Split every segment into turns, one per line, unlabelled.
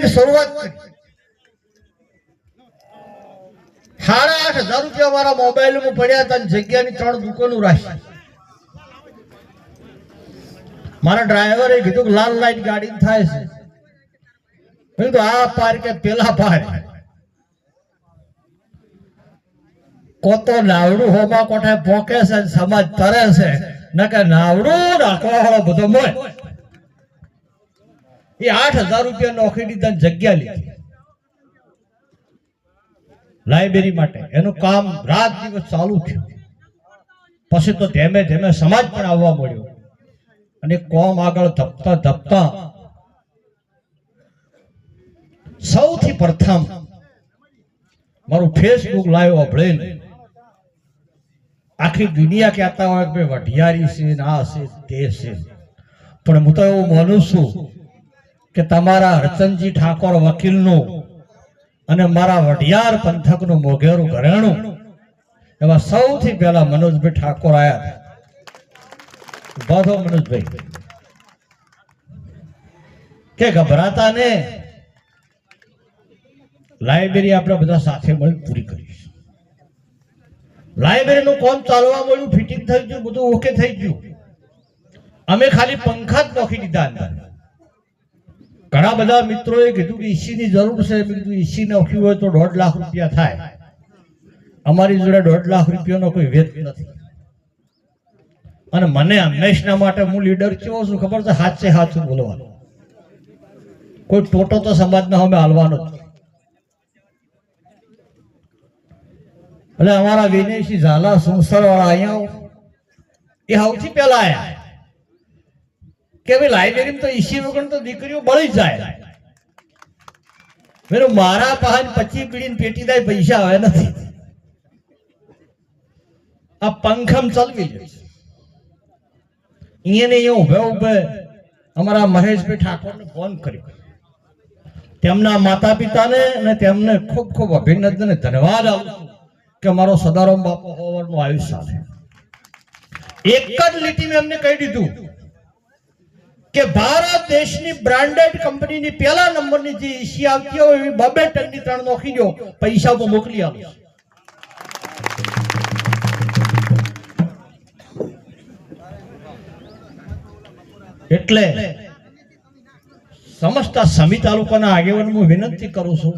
લાઇબ્રેરીની શરૂઆત સાડા આઠ હજાર રૂપિયા મારા મોબાઈલમાં પડ્યા હતા જગ્યાની ત્રણ દુકાનો રાખી. મારા ડ્રાઈવરે કીધું કે લાલ લાઈટ ગાડી થાય છે. મેં આ પાર કે પેલા પાર કોતો નાવડું હોમા કોઠે પોકે છે ને સમાજ તરે છે. ન કે નાવડું રાખવા વાળો બધો મોય. એ આઠ હજાર રૂપિયા નોકરી દીધા જગ્યા લીધી. લાઇબ્રેરી માટે. એનું કામ રાત દિવસ ચાલુ થયું. પછી તો ધીમે ધીમે સમાજ પણ આવવા મળ્યો અને કોમ આગળ ધપતા ધપતા સૌથી પ્રથમ મારું ફેસબુક લાઈવ અભળે આખી દુનિયા કહેતા હોય કે વઢિયારી છે આ છે, તે છે. પણ હું તો એવું માનું છું કે તમારા હરચંદજી ઠાકોર વકીલનું અને મારા વઢિયાર પંથકનું મોઘેરું ઘરેણું એમાં સૌથી પહેલા મનોજભાઈ ઠાકોર આવ્યા હતા થો મનોજભાઈ. કે ગભરાતા ને? લાઇબ્રેરી આપણે બધા સાથે મળી પૂરી કરીશું. લાઇબ્રેરીનું કોમ ચાલવા મળ્યું, ફિટિંગ થઈ ગયું, બધું ઓકે થઈ ગયું. અમે ખાલી પંખા જ નોખી દીધા અંદર. ઘણા બધા મિત્રોએ કીધું કે ઈસીની જરૂર છે. મેં ઈસી નોખ્યું હોય તો દોઢ લાખ રૂપિયા થાય. અમારી જોડે દોઢ લાખ રૂપિયાનો કોઈ વેત નથી. અને મને હંમેશના માટે હું લીડર કેવો છું ખબર છે? હાથ હાથું બોલવાનું. કોઈ ટોટો તો સમાજના અમે હાલવાનો જ એટલે અમારા વિનયસિંહ ઝાલા સંસારવાળા વાળા અહીંયા એ સૌથી પહેલા આયા. કે ભાઈ લાઇબ્રેરીમાં તો ઈસી વગર તો દીકરીઓ બળી જાય. મેં મારા પાસે પચી પીડીને પેટી દાય પૈસા આવે નથી. આ પંખમ ચલવી લે ઉભે ઉભે અમારા મહેશભાઈ ઠાકોરને ફોન કર્યો. તેમના માતા પિતાને અને તેમને ખૂબ ખૂબ અભિનંદન અને ધન્યવાદ આપું કે મારો સદારામ બાપુ હોવાનું આયુષ્ય સાથે. એક જ લીટીમાં એમને કહી દીધું કે ભારત દેશની બ્રાન્ડેડ કંપનીની પહેલા નંબરની જે ઈસી આવતી હોય એવી બબે ટનની ત્રણ નોખી દો પૈસા હું મોકલી આપીશ એટલે સમસ્ત સમી તાલુકાના આગેવાન હું વિનંતી કરું છું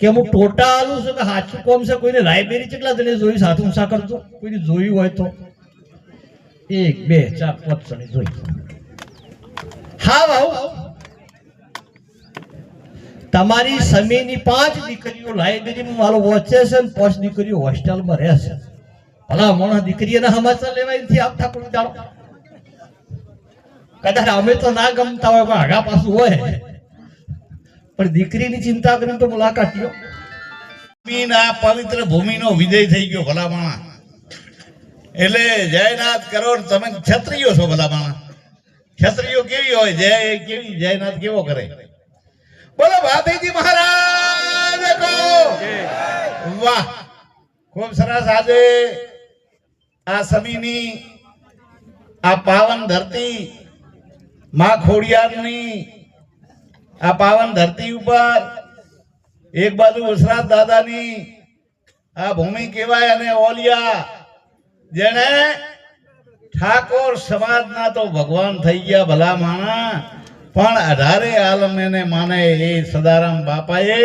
કે હું ટોટા આલું છું કે સાચું કોમ છે, કોઈને લાઇબ્રેરી કેટલા જણે જોઈ સાથે સા કરતો કોઈને જોયું હોય તો. એક, બે, ચાર, પાંચ જણે હા ભાવ તમારી સમીની પાંચ દીકરીઓ લાઇબ્રેરીમાં મારો વોચે છે ને પાંચ દીકરીઓ હોસ્ટેલમાં રહેશે ભલા ભલા દીકરી એના સમાચાર લેવાય નથી આપતા કોઈ દાડો કદાચ અમે તો ના ગમતા હોય, પણ આગા પાછું હોય. પણ દીકરીની ચિંતા કરીને તો મુલાકાત લ્યો.
ભૂમિના પવિત્ર ભૂમિનો વિજય થઈ ગયો ભલામાણા એટલે જયનાથ કરો તમે ક્ષત્રિયો છો ભલામાણા ક્ષત્રિયો કેવી હોય, જય કેવી, જયનાથ કેવો કરે? બોલો ભાભીજી મહારાજ વાહ, ખૂબ સરસ આજે આ સમીની, આ પાવન ધરતી, માં ખોડિયારની, આ પાવન ધરતી ઉપર એક બાજુ વસરાજ દાદાની આ ભૂમિ કહેવાય અને ઓલિયા જેને ઠાકોર સમાજના તો ભગવાન થઈ ગયા ભલા માણા પણ અઢારે આલમ એને માને એ સદારામ બાપાએ.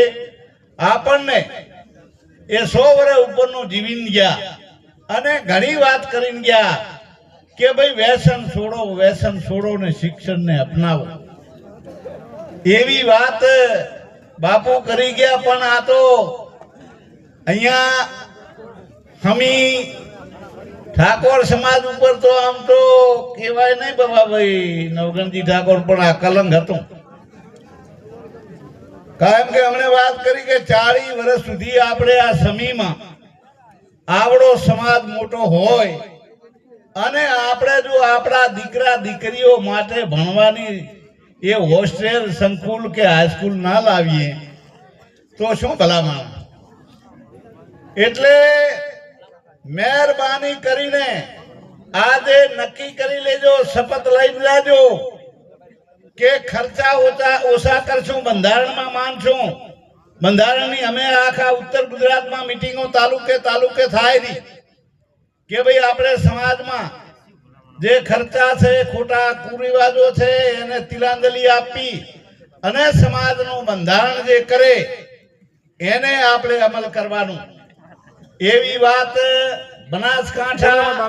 આપણને એ સો વર્ષ ઉપરનું જીવીન ગયા. અને ઘણી વાત કરીને ગયા કે ભાઈ વ્યસન છોડો વ્યસન છોડો ને શિક્ષણને અપનાવો. એવી વાત બાપુ કરી ગયા પણ આ તો અહીંયા હમી ઠાકોર સમાજ ઉપર તો આમ તો કહેવાય નહીં બાબા ભાઈ. નવગણજી ઠાકોર પણ આ કલંક હતું. કારણ કે અમને વાત કરી કે ચાળી વર્ષ સુધી આપણે આ સમીમાં આવડો સમાજ મોટો હોય અને આપણે જો આપણા દીકરા દીકરીઓ માટે ભણવાની એ હોસ્ટેલ, સંકુલ કે હાઈસ્કૂલ ના લાવીએ, તો શું ભલામણ? એટલે મહેરબાની કરીને આજે નક્કી કરી લેજો, શપથ લઈ લેજો કે ખર્ચા ઓછા ઓછા કરશું. બંધારણમાં માનશું બંધારણની અમે આખા ઉત્તર ગુજરાતમાં મિટિંગો તાલુકે તાલુકે થાય નહીં કે ભાઈ આપણે સમાજમાં જે ખર્ચા છે, ખોટા કુરિવાજો છે, એને તિલાંજલિ આપી અને સમાજનું બંધારણ જે કરે, એને આપણે અમલ કરવાનું. એવી વાત બનાસકાંઠા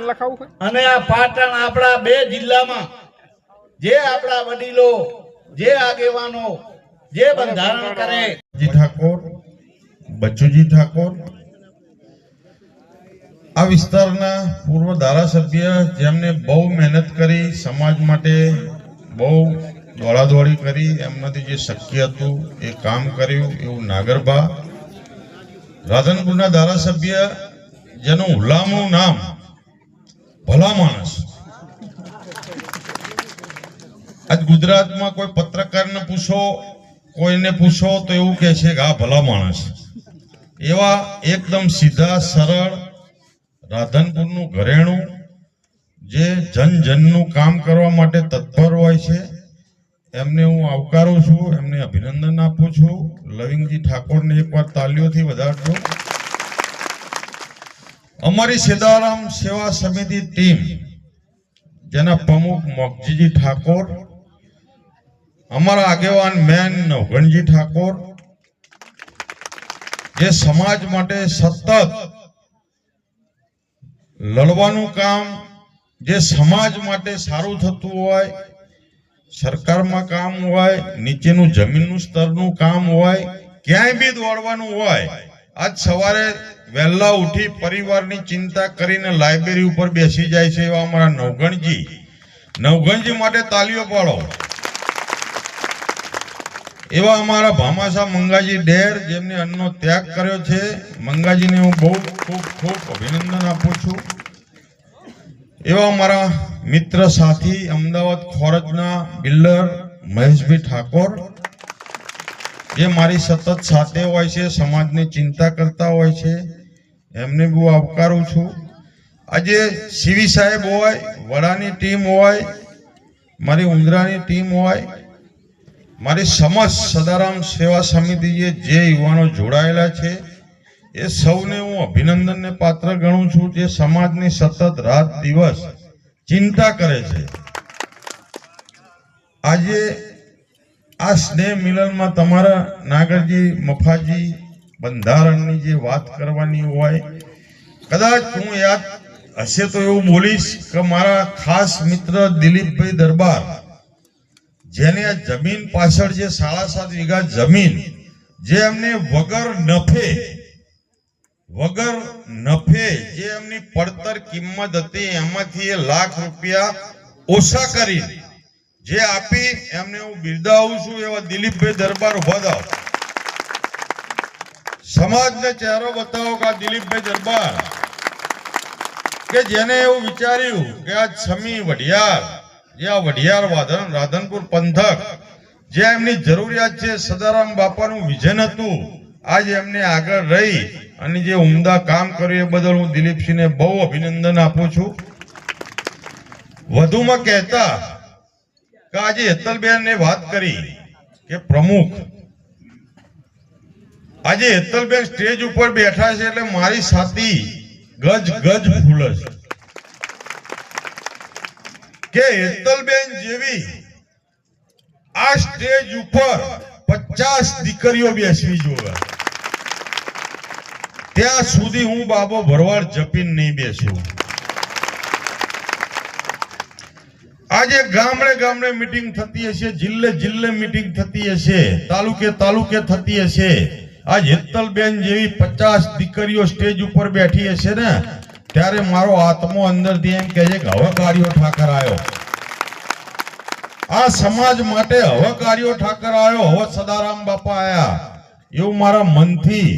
અને આ પાટણ આપણા બે જિલ્લામાં. જે આપણા વડીલો જે આગેવાનો જે બંધારણ કરે.
ઠાકોર બચ્ચુજી ઠાકોર આ વિસ્તારના પૂર્વ ધારાસભ્ય જેમને બહુ મહેનત કરી સમાજ માટે બહુ દોડાદોડી કરી એમનાથી જે શક્ય હતું એ કામ કર્યું એવું નાગરબા રાધનપુરના ધારાસભ્ય જેનું હુલામણું નામ ભલા માણસ. આજ ગુજરાતમાં કોઈ પત્રકારને પૂછો, કોઈને પૂછો તો એવું કહે છે કે આ ભલા માણસ. એવા એકદમ સીધા, સરળ રાધનપુરનું ઘરેણું, જે જન જનનું કામ કરવા માટે તત્પર હોય છે. એમને હું આવકારું છું, એમને અભિનંદન આપું છું. લવિંગજી ઠાકોરને એકવાર તાલીઓથી વધારજો. અમારી સેદારામ સેવા સમિતિ ટીમ, જેના પ્રમુખ મોગજીજી ઠાકોર, અમારા આગેવાન મેન નવગણજી ઠાકોર, જે સમાજ માટે સતત લડવાનું કામ, જે સમાજ માટે સારું થતું હોય સરકારમાં કામ હોય, નીચેનું જમીનનું સ્તરનું કામ હોય, ક્યાંય બી દોડવાનું હોય, આજ સવારે વહેલા ઉઠી પરિવારની ચિંતા કરીને લાઇબ્રેરી ઉપર બેસી જાય છે એવા અમારા નવગણજી. નવગણજી માટે તાલીઓ પાડો. એવા અમારા ભામાસા મંગાજી ડેર, જેમને અન્નનો ત્યાગ કર્યો છે. મંગાજીને હું બહુ ખૂબ ખૂબ અભિનંદન આપું છું. એવા અમારા મિત્ર સાથી, અમદાવાદ ખોરજના બિલ્ડર મહેશભાઈ ઠાકોર, જે મારી સતત સાથે હોય છે, સમાજની ચિંતા કરતા હોય છે, એમને બહુ આવકારું છું. આજે સીવી સાહેબ હોય, વડાની ટીમ હોય, મારી ઉંદરાની ટીમ હોય, મારી સમસ્ત સદારામ સેવા સમિતિએ જે યુવાનો જોડાયેલા છે એ સૌને હું અભિનંદનને પાત્ર ગણું છું જે સમાજની સતત રાત દિવસ ચિંતા કરે છે. આજે આ સ્નેહ મિલનમાં તમારા નાગરજી મફાજી બંધારણની જે વાત કરવાની હોય, કદાચ હું યાદ હશે તો એવું બોલીશ કે મારા ખાસ મિત્ર દિલીપભાઈ દરબાર, જેને આ જમીન પાછળ જે સાડા સાત વીઘા જમીન, જે એમને વગર નફે વગર નફે જે એમની પડતર કિંમત હતી, એમાંથી એ લાખ રૂપિયા ઓછા કરી. જે આપી, એમને હું બિરદાવું છું એવા દિલીપભાઈ દરબાર ઊભા થાવ સમાજને ચહેરો બતાવો કે આ દિલીપભાઈ દરબાર, કે જેને એવું વિચાર્યું કે આ છમી વઢિયાર, જે આ વઢિયાર વાધન રાધનપુર પંથક, જે એમની જરૂરિયાત છે, સદારામ બાપાનું વિઝન હતું, આજ એમને આગળ રહી. અને જે ઉમદા કામ કર્યું એ બદલ હું દિલીપસિંહને બહુ અભિનંદન આપું છું. વધુમાં કહેતા કે આજે હેતલબેનને વાત કરી કે પ્રમુખ, આજે હેતલબેન સ્ટેજ ઉપર બેઠા છે એટલે મારી સાથી ગજ ગજ ફૂલ છે. કે હેતલબેન જેવી આ સ્ટેજ ઉપર પચાસ દીકરીઓ બેસવી જોવે ત્યાં સુધી હું બાબો ભરવાડ જપીને નહીં બેસું. આજે ગામડે ગામડે મિટિંગ થતી હશે, જિલ્લે જિલ્લે મિટિંગ થતી હશે, તાલુકે તાલુકે થતી હશે. આ હેતલબેન જેવી પચાસ દીકરીઓ સ્ટેજ ઉપર બેઠી હશે ને, ત્યારે મારો આત્મો અંદરથી એમ કહે છે કે હવે કાર્યો ઠાકર આવ્યો આ સમાજ માટે હવે કાર્યો ઠાકર આવ્યો હવે સદારામ બાપા આયા. એવું મારા મનથી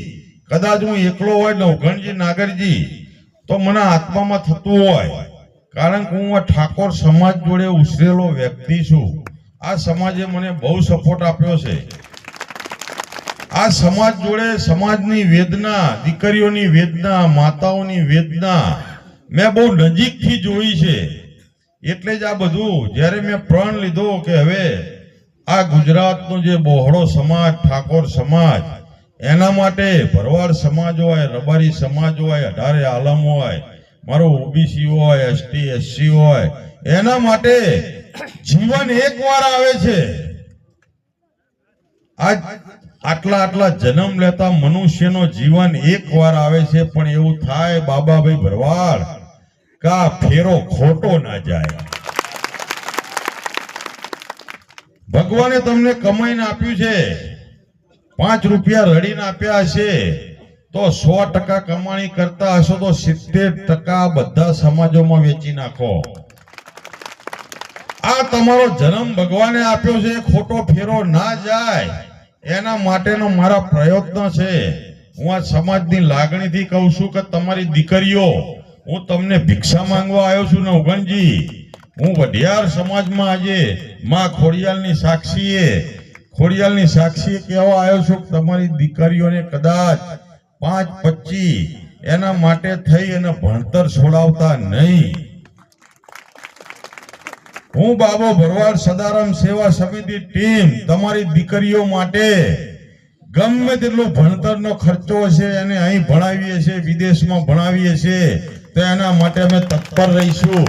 કદાચ હું એકલો હોય નવઘણજી નાગરજી, તો મને આત્મામાં થતું હોય. કારણ કે હું આ ઠાકોર સમાજ જોડે ઉછરેલો વ્યક્તિ છું. આ સમાજે મને બહુ સપોર્ટ આપ્યો છે. આ સમાજ જોડે સમાજની વેદના, દીકરીઓની વેદના, માતાઓની વેદના મેં બહુ નજીકથી જોઈ છે. એટલે જ આ બધું, જ્યારે મેં પ્રણ લીધો કે હવે આ ગુજરાતનો જે બહોળો સમાજ, ઠાકોર સમાજ એના માટે ભરવાડ સમાજ હોય, રબારી સમાજ હોય, અઢારે આલમ હોય, મારો ઓબીસી હોય, એસટી, એસસી હોય, એના માટે જીવન એકવાર આવે છે. આજ આટલા આટલા જન્મ લેતા મનુષ્યનો જીવન એકવાર આવે છે, પણ એવું થાય બાબાભાઈ ભરવાડ, કા ફેરો ખોટો ના જાય. ભગવાને તમને કમાઈને આપ્યું છે. પાંચ રૂપિયા રડીને આપ્યા હશે, તો સો ટકા કમાણી કરતા હશો તો સિત્તેર ટકા બધા સમાજોમાં વેચી નાખો. આ તમારો જન્મ ભગવાને આપ્યો છે, ખોટો ફેરો ના જાય. એના માટેનો મારા પ્રયત્ન છે. હું આ સમાજની લાગણીથી કહું છું કે તમારી દીકરીઓ, હું તમને ભિક્ષા માંગવા આવ્યો છું ને ઉગનજી હું વઢિયાર સમાજમાં આજે માં ખોડિયાલની સાક્ષીએ ખોડિયાલની સાક્ષી કહેવા આવ્યો છું તમારી દીકરીઓને કદાચ પાંચ પચી એના માટે થઈ અને ભણતર છોડાવતા નહીં. હું બાબો ભરવાડ સદારામ સેવા સમિતિ ટીમ તમારી દીકરીઓ માટે ગમે તેટલો ભણતરનો ખર્ચો હશે એને અહીં ભણાવીએ છીએ, વિદેશમાં ભણાવીએ છીએ, તો એના માટે અમે તત્પર રહીશું.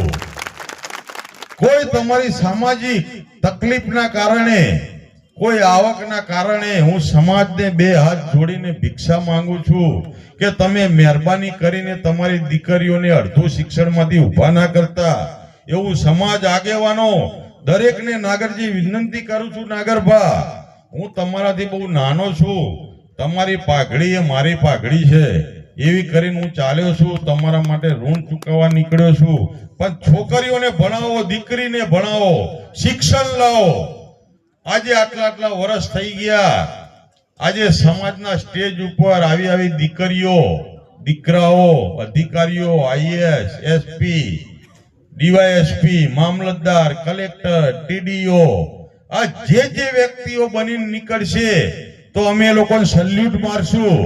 કોઈ તમારી સામાજિક તકલીફના કારણે કોઈ આવકના કારણે હું સમાજને બે હાથ જોડીને ભિક્ષા માંગુ છું કે તમે મહેરબાની કરીને તમારી દીકરીઓને અડધું શિક્ષણમાંથી ઊભા ના કરતા. એવું સમાજ આગેવાનો દરેકને નાગરજી વિનંતી કરું છું, નાગરભા. હું તમારાથી બહુ નાનો છું. તમારી પાઘડી એ મારી પાઘડી છે. એવી કરીને હું ચાલ્યો છું, તમારા માટે ઋણ ચૂકવવા નીકળ્યો છું. પણ છોકરીઓને ભણાવો, દીકરીને ભણાવો, શિક્ષણ લાવો. આજે આટલા આટલા વર્ષ થઈ ગયા. આજે સમાજના સ્ટેજ ઉપર આવી આવી દીકરીઓ, દીકરાઓ, અધિકારીઓ આઈએસ એસપી ડીવાયએસપી મામલતદાર, કલેક્ટર ટીડીઓ આ જે જે વ્યક્તિઓ બનીને નીકળશે તો અમે લોકોને સલ્યુટ મારશું.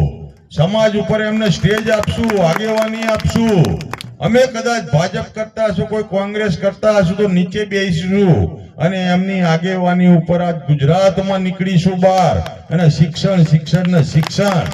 સમાજ ઉપર એમને સ્ટેજ આપશું, આગેવાની આપશું. અમે કદાચ ભાજપ કરતા હશું, કોઈ કોંગ્રેસ કરતા હશું, તો નીચે બેસીશું. અને એમની આગેવાની ઉપર આજ ગુજરાતમાં નીકળીશું બહાર. અને શિક્ષણ શિક્ષણ ને શિક્ષણ.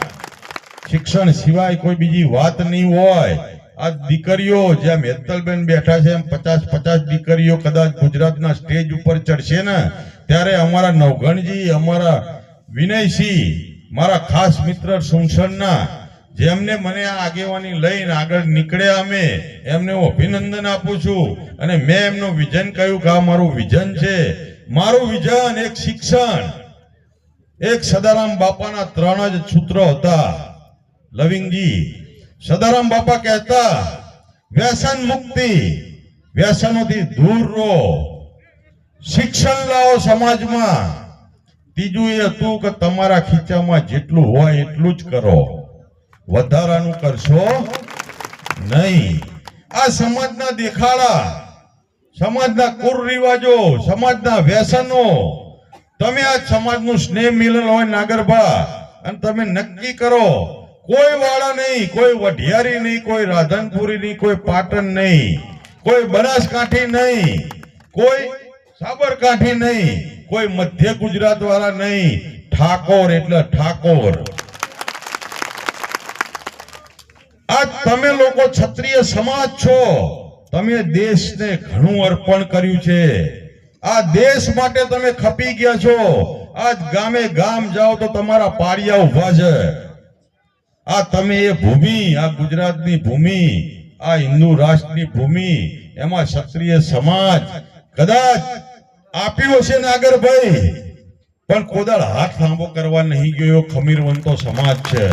શિક્ષણ સિવાય કોઈ બીજી વાત નહીં હોય. આ દીકરીઓ જ્યાં મેત્તલબેન બેઠા છે, એમ પચાસ પચાસ દીકરીઓ કદાચ ગુજરાતના સ્ટેજ ઉપર ચડશે ને, ત્યારે અમારા નવગણજી, અમારા વિનયસિંહ, મારા ખાસ મિત્ર સુનસરના જેમને મને આ આગેવાની લઈને આગળ નીકળ્યા અમે, એમને હું અભિનંદન આપું છું. અને મેં એમનું વિઝન કહ્યું કે આ મારું વિઝન છે. મારું વિઝન એક શિક્ષણ. એક સદારામ બાપાના ત્રણ જ સૂત્રો હતા. લવિંગજી, સદારામ બાપા કહેતા, વ્યસન મુક્તિ, વ્યસનોથી દૂર રહો. શિક્ષણ લાવો સમાજમાં. ત્રીજું એ હતું કે તમારા ખીચામાં જેટલું હોય એટલું જ કરો. વધારાનું કરશો નહીં. આ સમાજના દેખાડા, સમાજના કુરિવાજો, સમાજના વ્યસનો, તમે આ સમાજનું સ્નેહ મિલન હોય નાગરભા અને તમે નક્કી કરો, કોઈ વાળા નહીં, કોઈ વઢિયારી નહીં, કોઈ રાધનપુરી નહીં, કોઈ પાટણ નહીં, કોઈ બનાસકાંઠી નહીં, કોઈ સાબરકાંઠી નહીં, કોઈ મધ્ય ગુજરાત વાળા નહીં, ઠાકોર એટલે ઠાકોર. આ તમે લોકો ક્ષત્રિય સમાજ છો. તમે દેશને ઘણું અર્પણ કર્યું છે. આ દેશ માટે તમે ખપી ગયા છો. આજ ગામે ગામ જાઓ તો તમારા પાળિયા ઊભા છે. આ તમે એ ભૂમિ, આ ગુજરાતની ભૂમિ, આ હિન્દુ રાષ્ટ્રની ભૂમિ, એમાં ક્ષત્રિય સમાજ કદાચ આપ્યું હશે નાગરભાઈ. પણ કોદાળ હાથ લાંબો કરવા નહીં ગયો ખમીરવંતો સમાજ છે.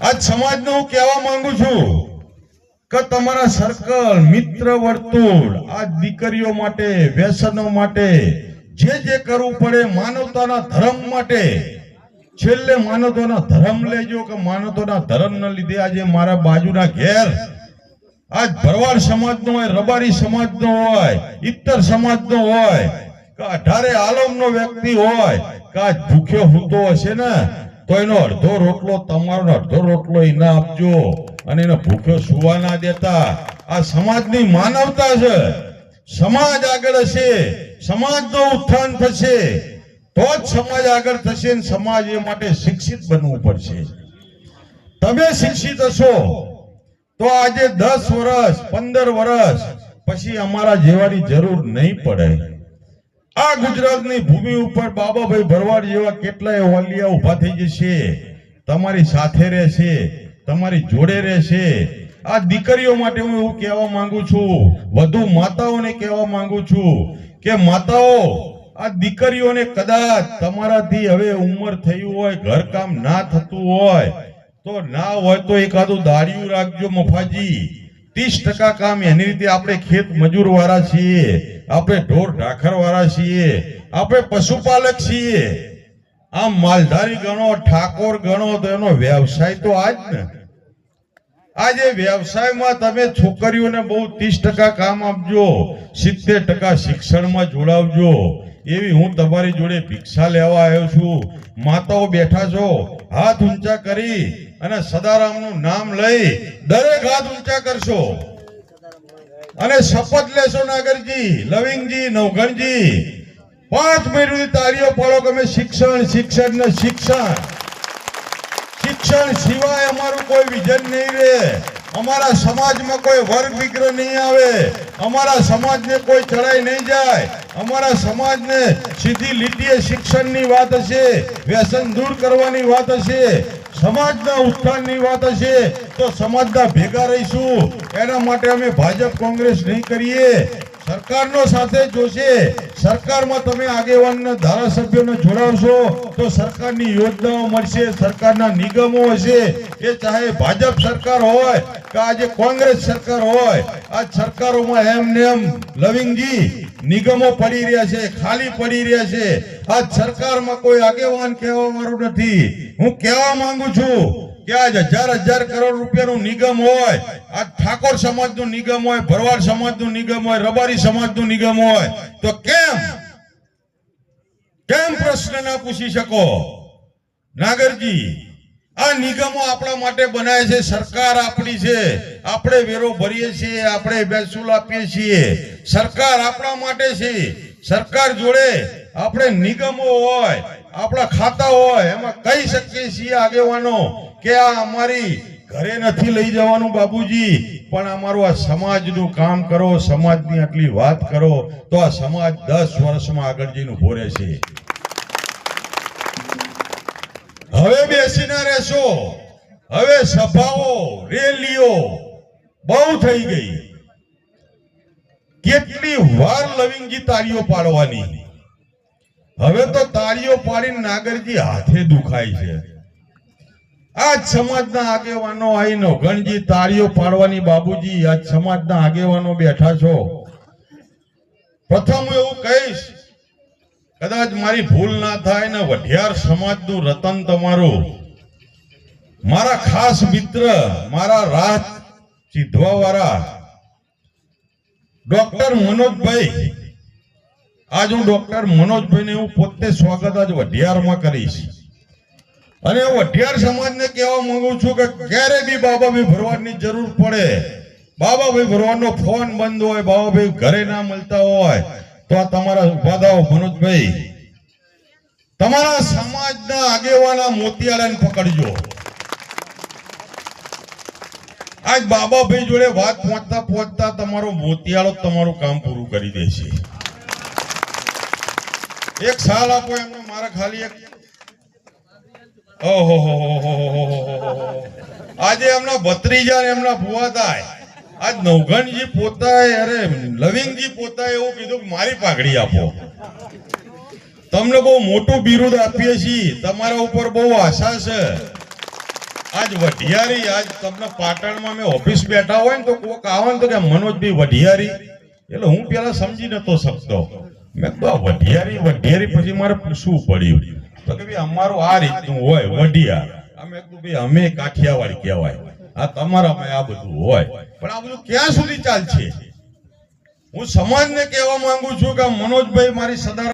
આજ સમાજને હું કહેવા માંગુ છું કે તમારા સર્કલ મિત્ર વર્તુળ આ દીકરીઓ માટે, વ્યસનો માટે, જે જે કરવું પડે માનવતાના ધર્મ માટે, છેલ્લે માનવતાના ધર્મ લેજો કે માનવતાના ધર્મના લીધે આજે મારા બાજુના ઘેર, આજ ભરવાડ સમાજનો હોય, રબારી સમાજનો હોય, ઇત્તર સમાજનો હોય, કે અઢારે આલમનો વ્યક્તિ હોય, કે આજ ભૂખ્યો હોતો હશે ને તો એનો અડધો રોટલો તમારો અડધો રોટલો એને આપજો. અને એને ભૂખ્યો સુવા ના દેતા. આ સમાજની માનવતા છે. સમાજ આગળ હશે. સમાજનો ઉત્થાન થશે. તો જ સમાજ આગળ થશે અને સમાજ એ માટે શિક્ષિત બનવું પડશે. તમે શિક્ષિત હશો. તો આજે દસ વર્ષ, પંદર વર્ષ પછી અમારા જેવાની જરૂર નહીં પડે. આ ગુજરાતની ભૂમિ ઉપર બાબાભાઈ ભરવાડ જેવા કેટલાય વાલિયા ઊભા થઈ જશે. તમારી સાથે રહેશે, તમારી જોડે રહેશે. આ દીકરીઓ માટે હું એવું કહેવા માંગુ છું, વધુ માતાઓને કહેવા માંગુ છું કે માતાઓ, આ દીકરીઓને કદાચ તમારાથી હવે ઉંમર થયું હોય, ઘરકામ ના થતું હોય, તો ના હોય તો એકાદું દાડિયું રાખજો મફાજી. ત્રીસ ટકા કામ એની રીતે આપણે ખેત મજૂર વાળા છીએ. આપણે ઢોર ઢાખર વાળા છીએ આપણે પશુપાલક છીએ. આમ માલધારી ગણો, ઠાકોર ગણો, તો એનો વ્યવસાય તો આજ ને. આજે વ્યવસાયમાં તમે છોકરીઓને બહુ ત્રીસ ટકા કામ આપજો, સિત્તેર ટકા શિક્ષણમાં જોડાવજો. એવી હું તમારી જોડે ભિક્ષા લેવા આવ્યો છું. માતાઓ બેઠા છો, હાથ ઊંચા કરી અને સદારામનું નામ લઈ દરેક હાથ ઊંચા કરશો. અને શપથ લેશો નાગરજી, લવિંગજી, નવઘણજી. પાંચ મિનિટ સુધી તારીઓ પાડો કે અમે શિક્ષણ શિક્ષણ ને શિક્ષણ. શિક્ષણ સિવાય અમારું કોઈ વિઝન નહીં રહે. અમારા સમાજમાં કોઈ વર્ગ વિગ્રહ નહીં આવે. અમારા સમાજને કોઈ ચડાઈ નહીં જાય. અમારા સમાજને સીધી લીટીએ શિક્ષણની વાત હશે. વ્યસન દૂર કરવાની વાત હશે. સમાજના ઉત્થાનની વાત હશે તો સમાજના ભેગા રહીશું. એના માટે અમે ભાજપ કોંગ્રેસ નહીં કરીએ. સરકારનો સાથે જોશે. સરકારમાં તમે આગેવાનના ધારાસભ્યોને જોડાવશો તો સરકારની યોજનાઓ મળશે, સરકારના નિગમો હશે. એ ચાહે ભાજપ સરકાર હોય કે આજે કોંગ્રેસ સરકાર હોય, આ સરકારોમાં એમને એમ લવિંગજી. નિગમો પડી રહ્યા છે, ખાલી પડી રહ્યા છે. આ સરકારમાં કોઈ આગેવાન કહેવા વાળું નથી. હું કહેવા માંગુ છું નિગમ હોય આ ઠાકોર સમાજનું નિગમ હોય તો કેમ? કેમ પ્રશ્ન પૂછી શકો? નાગરજી, આ નિગમો આપણા માટે બનાવે છે, સરકાર આપણી છે. આપણે વેરો ભરીએ છીએ, આપણે મહેસૂલ આપીએ છીએ. સરકાર આપણા માટે છે. સરકાર જોડે આપણે નિગમો હોય, આપણા ખાતા હોય, એમાં કહી શકીએ છીએ આગેવાનો કે આ અમારી ઘરે નથી લઈ જવાનું બાબુજી પણ અમારું આ સમાજનું કામ કરો, સમાજની આટલી વાત કરો, તો આ સમાજ દસ વર્ષમાં આગળ જઈને ભોરે છે હવે બેસીને રહેશો. હવે સભાઓ, રેલીઓ બહુ થઈ ગઈ. કેટલી વાર લવિંગજી તાળીઓ પાડવાની? હવે તો તાળીઓ પાડીને નાગરજી હાથે દુખાય છે. આ સમાજના આગેવાનો આવીને ગણજી તાળીઓ પાડવાની બાબુજી, આ સમાજના આગેવાનો બેઠા છો. પ્રથમ હું એવું કહીશ, કદાચ મારી ભૂલ ના થાય ને વઢિયાર સમાજનું રતન તમારું. મારા ખાસ મિત્ર, મારા રાહ સીધવા વાળા ડોક્ટર મનોજભાઈ. આજ હું ડોક્ટર મનોજભાઈને હું પોતે સ્વાગત આજ વઢિયારમાં કરીશ. અને વઢિયાર સમાજને કહેવા માંગુ છું કે ક્યારે બી બાબાભાઈ ભરવાડની જરૂર પડે, બાબાભાઈ ભરવાડનો ફોન બંધ હોય, બાબાભાઈ ઘરે ના મળતા હોય, તો આ તમારા ઊભા થાઓ મનોજભાઈ. તમારા સમાજના આગેવાના મોતિયાળાને પકડજો. આજ બાબાભાઈ જોડે વાત પહોંચતા પહોંચતા તમારો મોતિયાળો તમારું કામ પૂરું કરી દે છે. એક સાલ આપો એમને, મારા ખાલી એક ઓહો. આજે એમના ભત્રીજા એમના ભુવા થાય. આજ નવઘનજી પોતાએ, અરે, લવિંગજી પોતાએ એવું કીધું મારી પાઘડી આપો. તમને બહુ મોટું બિરુદ આપીએ છીએ. તમારા ઉપર બહુ આશા છે. આજ વઢિયારી, આજ તમને પાટણમાં મેં ઓફિસ બેઠા હોય ને તો કોક આવે ને તો કે મનોજભાઈ વઢિયારી. એટલે હું પેલા સમજી નતો શકતો. મેં તો આ વઢિયારી વઢિયારી. પછી મારે પૂછવું પડ્યું. તો કે ભાઈ, અમારું આ રીતનું હોય વઢિયાર અમે કીધું, ભાઈ, અમે કાઠિયાવાડી કહેવાય. આ તમારામાં આ બધું હોય. પણ આ બધું ક્યાં સુધી ચાલશે? હું સમાજને કહેવા માંગુ છું કે મનોજભાઈ મારી સદા